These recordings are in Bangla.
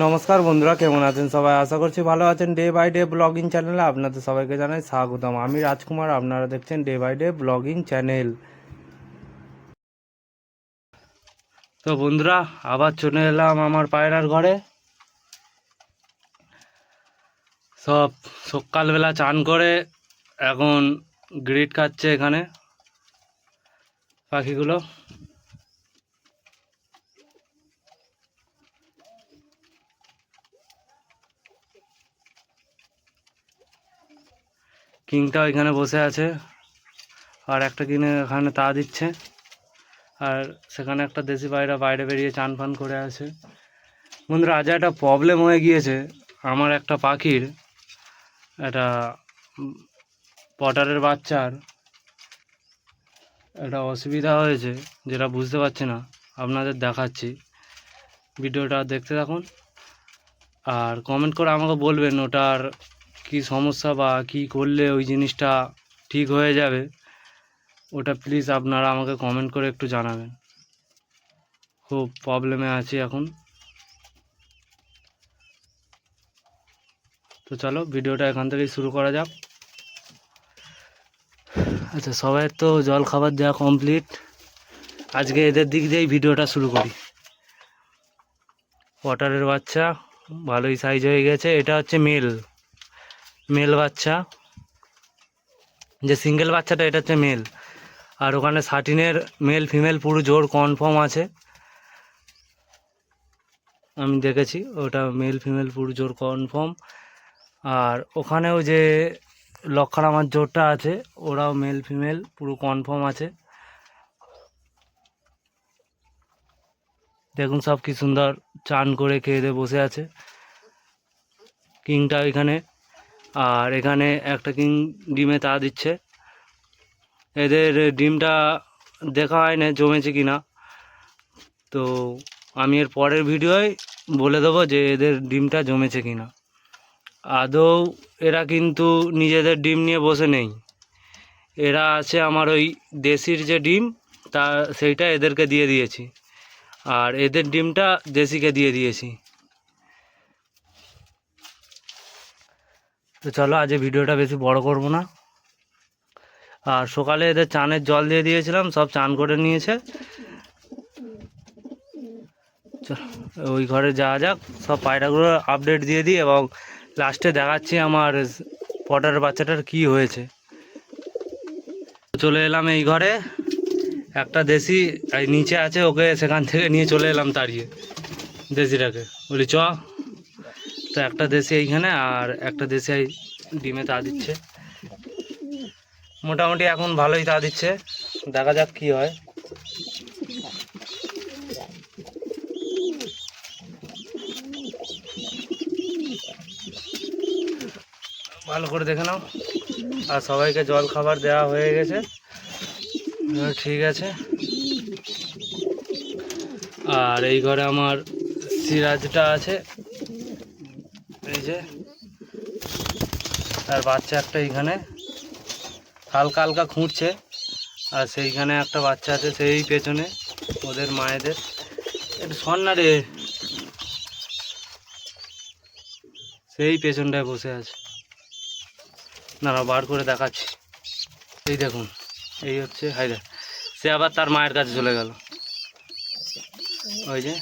নমস্কার বন্ধুরা, কেমন আছেন সবাই? আশা করছি ভালো আছেন। ডে বাই ডে ব্লগিং চ্যানেলে আপনাদের সবাইকে জানাই স্বাগতম। আমি রাজকুমার, আপনারা দেখছেন day by day blogging channel তো বন্ধুরা, আবার চলে এলাম আমার পায়রার ঘরে। সব সকালবেলা চান করে, এখন গ্রিট খাচ্ছে এখানে পাখিগুলো। কিংটা এখানে বসে আছে। আর একটা কিনে এখানে তা দিচ্ছে। আর সেখানে একটা দেশি বাইরা বাইরে বেরিয়ে চান ফান করে আছে। বন্ধুরা, আজ একটা প্রবলেম হয়ে গিয়েছে। আমার একটা পাখির, একটা পটারের বাচ্চার একটা অসুবিধা হয়েছে যেটা বুঝতে পারছি না। আপনাদের দেখাচ্ছি। ভিডিওটা দেখতে থাকুন। আর কমেন্ট করে আমাকে বলবেন ওটার কি সমস্যা বা কি করলে ওই জিনিসটা ঠিক হয়ে যাবে, ওটা প্লিজ আপনারা আমাকে কমেন্ট করে একটু জানাবেন। খুব প্রবলেমে আছি এখন। তো চলো, ভিডিওটা এখান থেকেই শুরু করা যাক। আচ্ছা সবাই তো জল খাবার দেওয়া কমপ্লিট আজকে এদের দিক দিয়েই ভিডিওটা শুরু করি। ওয়াটারের বাচ্চা, ভালোই সাইজ হয়ে গেছে। এটা হচ্ছে মেল মেল বাচ্চা। যে সিঙ্গেল বাচ্চাটা, এটা হচ্ছে মেল। আর ওখানে সাটিনের মেল ফিমেল পুরো জোর কনফার্ম আছে। আমি দেখেছি, ওটা মেল ফিমেল পুরো জোর কনফার্ম আর ওখানেও যে লক্ষণ আমার জোরটা আছে, ওরাও মেল ফিমেল পুরো কনফার্ম আছে। দেখুন সব কি সুন্দর, চান করে খেয়ে দিয়ে বসে আছে। কিংটা এখানে আর এখানে একটা কিং ডিমে তা দিচ্ছে। এদের ডিমটা দেখা হয় না জমেছে কি না তো আমি এর পরের ভিডিওয় বলে দেবো যে এদের ডিমটা জমেছে কি না আদৌ এরা কিন্তু নিজেদের ডিম নিয়ে বসে নেই। এরা আছে আমার ওই দেশির যে ডিম, তা সেইটা এদেরকে দিয়ে দিয়েছি। আর এদের ডিমটা দেশিকে দিয়ে দিয়েছি। তো চলো আজ এই ভিডিওটা বেশি বড় করব না। আর সকালে এদের চানের জল দিয়ে দিয়েছিলাম, সব চান করে নিয়েছে। ওই ঘরে যাওয়া যাক, সব পায়রাগুলো আপডেট দিয়ে দিই এবং লাস্টে দেখাচ্ছি আমার পটার বাচ্চাটার কি হয়েছে। চলে এলাম এই ঘরে, একটা দেশি নিচে আছে, ওকে সেখান থেকে নিয়ে চলে এলাম তাড়িয়ে, দেশিটাকে। বলি, চ। তো একটা দেশি এইখানে আর একটা দেশি ডিমে তা দিচ্ছে। মোটামুটি এখন ভালোই তা দিচ্ছে। দেখা যাক কি হয়। ভালো করে দেখে নাও। আর সবাইকে জল খাবার দেওয়া হয়ে গেছে। ঠিক আছে। আর এই ঘরে আমার সিরাজটা আছে। এই যে, আর বাচ্চা একটা এইখানে হালকা হালকা খুঁড়ছে, আর সেইখানে একটা বাচ্চা আছে সেই পেছনে, ওদের মায়েদের। একটু শোন না রে। সেই পেছনটায় বসে আছে। না না বার করে দেখাচ্ছি। এই দেখুন, এই হচ্ছে হাইদা সে আবার তার মায়ের কাছে চলে গেল। ওই যে,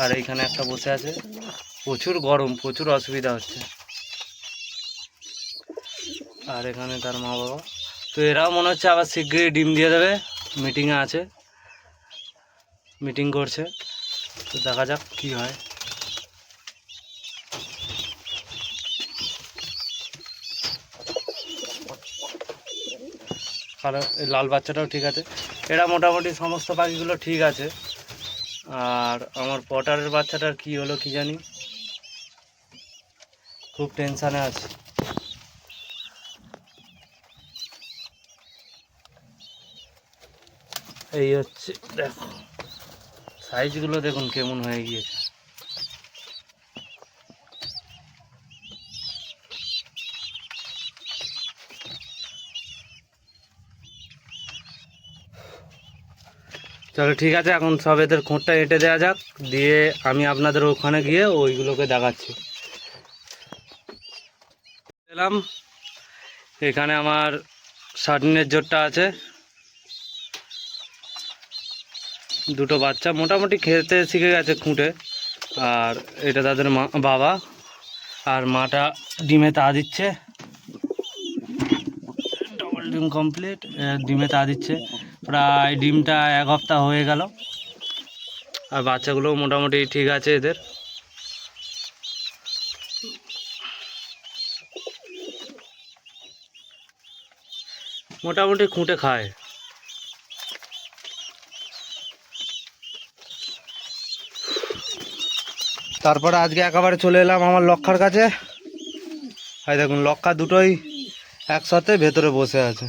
আর এইখানে একটা বসে আছে। প্রচুর গরম, প্রচুর অসুবিধা হচ্ছে। আর এখানে তার মা বাবা। তো এরাও মনে হচ্ছে আবার শীঘ্রই ডিম দিয়ে দেবে। মিটিংয়ে আছে। মিটিং করছে। তো দেখা যাক কি হয়। কালো লাল বাচ্চাটাও ঠিক আছে। এরা মোটামুটি সমস্ত পাখিগুলো ঠিক আছে। আর আমার পটারের বাচ্চাটার কি হলো কি জানি। খুব টেনশানে আছে। এই হচ্ছে, দেখো, সাইজগুলো দেখুন কেমন হয়ে গিয়েছে। চলো ঠিক আছে, এখন সব এদের খোঁটটা এঁটে দেওয়া যাক, দিয়ে আমি আপনাদের ওখানে গিয়ে ওইগুলোকে দেখাচ্ছি। এলাম এখানে আমার সার্টিনের জোরটা আছে। দুটো বাচ্চা মোটামুটি খেতে শিখে গেছে খুঁটে। আর এটা তাদের মা, বাবা। আর মাটা ডিমে তা দিচ্ছে। ডবল ডিম কমপ্লিট ডিমে তা দিচ্ছে। প্রায় ডিমটা এক হপ্তাহ হয়ে গেল। আর বাচ্চাগুলো মোটামুটি ঠিক আছে এদের। মোটামুটি খুঁটে খায়। তারপরে আজকে একেবারে চলে এলাম আমার লক্ষার কাছে। এই দেখুন, লক্ষা দুটোই একসাথে ভেতরে বসে আছে।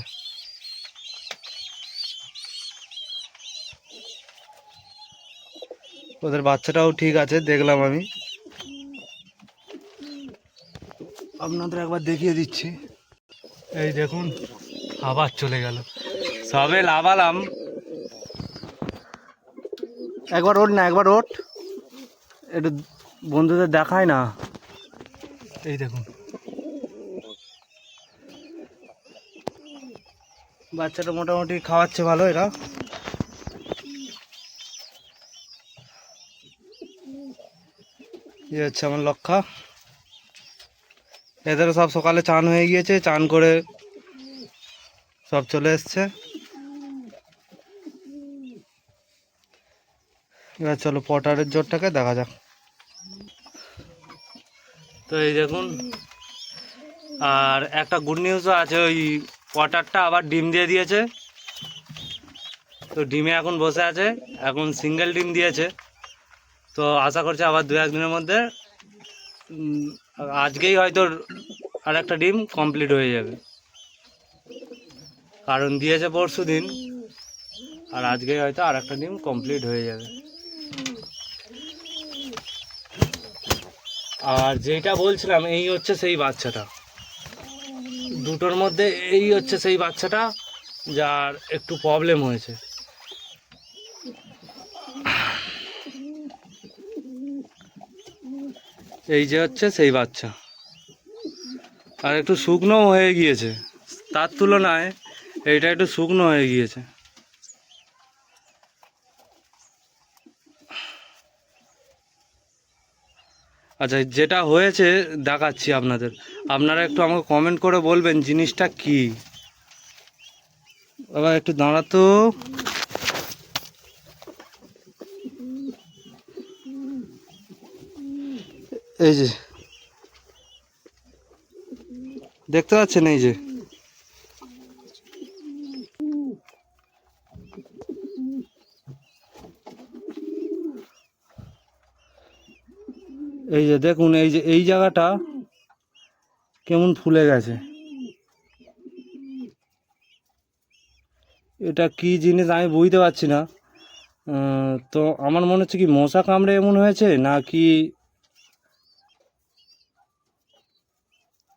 ওদের বাচ্চাটাও ঠিক আছে, দেখলাম আমি। আপনাদের একবার দেখিয়ে দিচ্ছি। এই দেখুন আবার চলে গেল। সবে লাভালাম। একবার ওঠ না একবার ওঠ। একটু বন্ধুদের দেখায় না। এই দেখুন। বাচ্চাটা মোটামুটি খাওয়াচ্ছে ভালো এরা। এই হচ্ছে আমার লক্ষা। এদেরও সব সকালে চান হয়ে গিয়েছে চান করে সব চলে এসছে। এবার চলো পটারের জোরটাকে দেখা যাক। তো এই দেখুন, আর একটা গুড নিউজও আছে, ওই পটারটা আবার ডিম দিয়ে দিয়েছে। তো ডিমে এখন বসে আছে, এখন সিঙ্গেল ডিম দিয়েছে। তো আশা করছি আবার দু একদিনের মধ্যে আজকেই হয়তো আর একটা ডিম কমপ্লিট হয়ে যাবে। কারণ দিয়েছে পরশু দিন। আর আজকে হয়তো আর একটা ডিম কমপ্লিট হয়ে যাবে। আর যেটা বলছিলাম, এই হচ্ছে সেই বাচ্চাটা। দুটোর মধ্যে এই হচ্ছে সেই বাচ্চাটা যার একটু প্রবলেম হয়েছে। এই যে হচ্ছে সেই বাচ্চা। আর একটু শুকনো হয়ে গিয়েছে। তার তুলনায় এইটা একটু শুকনো হয়ে গিয়েছে। আচ্ছা যেটা হয়েছে দেখাচ্ছি আপনাদের। আপনারা একটু আমাকে কমেন্ট করে বলবেন জিনিসটা কি। বাবা, একটু দাঁড়াতো এই যে। দেখতে পাচ্ছেন এই যে? এই যে দেখুন, এই যে, এই জায়গাটা কেমন ফুলে গেছে। এটা কি জিনিস আমি বুঝতে পারছি না। তো আমার মনে হচ্ছে কি মশা কামড়ে এমন হয়েছে না কি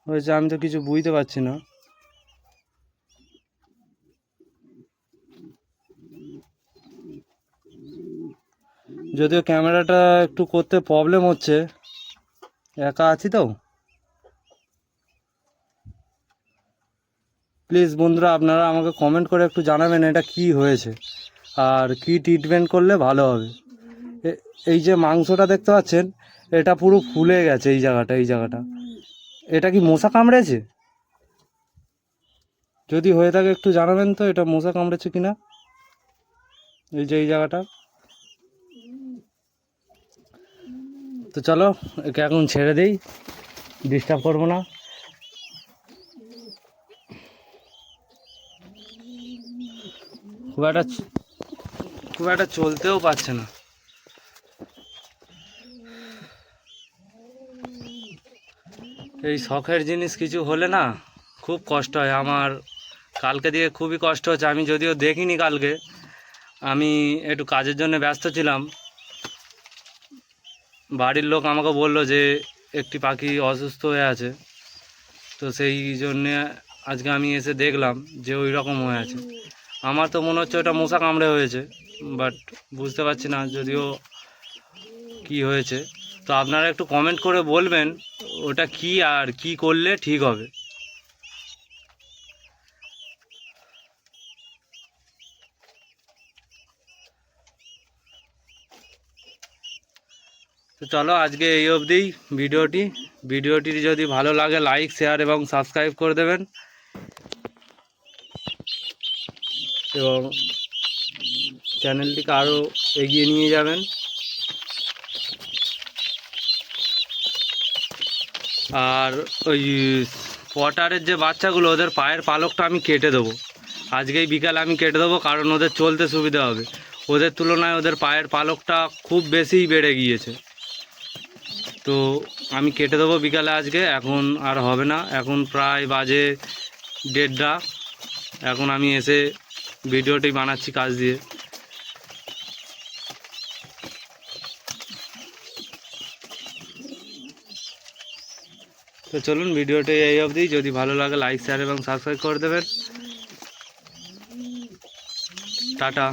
হয়েছে আমি তো কিছু বুঝতে পারছি না। যদিও ক্যামেরাটা একটু করতে প্রবলেম হচ্ছে একা আছি তো? প্লিজ বন্ধুরা, আপনারা আমাকে কমেন্ট করে একটু জানাবেন এটা কি হয়েছে। আর কি ট্রিটমেন্ট করলে ভালো হবে। এই যে মাংসটা দেখতে পাচ্ছেন, এটা পুরো ফুলে গেছে এই জায়গাটা এই জায়গাটা। এটা কি মশা কামড়েছে? যদি হয়ে থাকে একটু জানাবেন তো, এটা মশা কামড়েছে কিনা? এই যে, এই জায়গাটা। তো চলো, একে এখন ছেড়ে দিই ডিস্টার্ব করব না। খুব একটা খুব একটা চলতেও পারছে না। এই শখের জিনিস কিছু হলে না খুব কষ্ট হয়। আমার কালকে দিয়ে খুবই কষ্ট হচ্ছে। আমি যদিও দেখিনি কালকে, আমি একটু কাজের জন্য ব্যস্ত ছিলাম। বাড়ির লোক আমাকে বলল যে একটি পাখি অসুস্থ হয়ে আছে। তো সেই জন্যে আজকে আমি এসে দেখলাম যে ওই রকম হয়ে আছে। আমার তো মনে হচ্ছে ওটা মশা কামড়ে হয়েছে বাট বুঝতে পারছি না যদিও কি হয়েছে। তো আপনারা একটু কমেন্ট করে বলবেন, ওটা কি আর কি করলে ঠিক হবে। তো চলো আজকে এই অবধি ভিডিওটি। ভিডিওটি যদি ভালো লাগে লাইক শেয়ার এবং সাবস্ক্রাইব করে দেবেন। এবং চ্যানেলটিকে আরও এগিয়ে নিয়ে যাবেন। আর ওই পটারের যে বাচ্চাগুলো, ওদের পায়ের পালকটা আমি কেটে দেবো। আজকেই বিকালে আমি কেটে দেবো, কারণ ওদের চলতে সুবিধা হবে। ওদের তুলনায় ওদের পায়ের পালকটা খুব বেশিই বেড়ে গিয়েছে। তো আমি কেটে দেবো বিকালে আজকে, এখন আর হবে না। এখন প্রায় বাজে দেড়টা। এখন আমি এসে ভিডিওটি বানাচ্ছি কাজ দিয়ে। তো চলুন, ভিডিওটি এই অবধি। যদি ভালো লাগে, লাইক শেয়ার এবং সাবস্ক্রাইব করে দেবেন। টাটা।